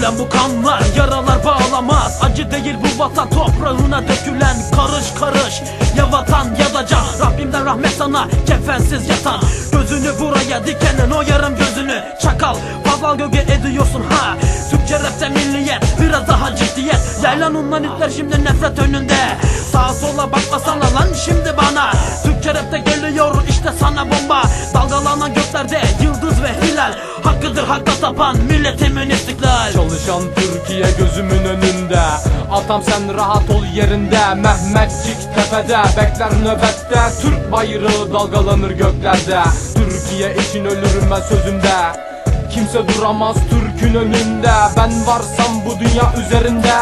dökülen bu kanlar Yaralar bağlamaz. Acı değil bu vatan toprağına dökülen Karış karış. Ya vatan ya da can Rabbimden rahmet sana kefensiz yatan. Gözünü buraya dikenen o yarım gözünü Çakal. Fazla gölge ediyorsun ha. Türkçe rapte milliyet biraz daha ciddiyet. Yaylan humanitler şimdi nefret önünde. Sağa sola bakmasana lan şimdi bana. Türkçe rapte geliyor işte sana bomba. Dalgalanan göklerde yıldız ve hilal. Hakkıdır hakka tapan milletimin istiklal. Çalışan Türkiye gözümün önünde. Atam sen rahat ol yerinde. Mehmetçik tepede. Bekler nöbette. Türk bayrağı dalgalanır göklerde. Türkiye için ölürüm ben sözümde. Kimse duramaz Türk'ün önünde. Ben varsam bu dünya üzerinde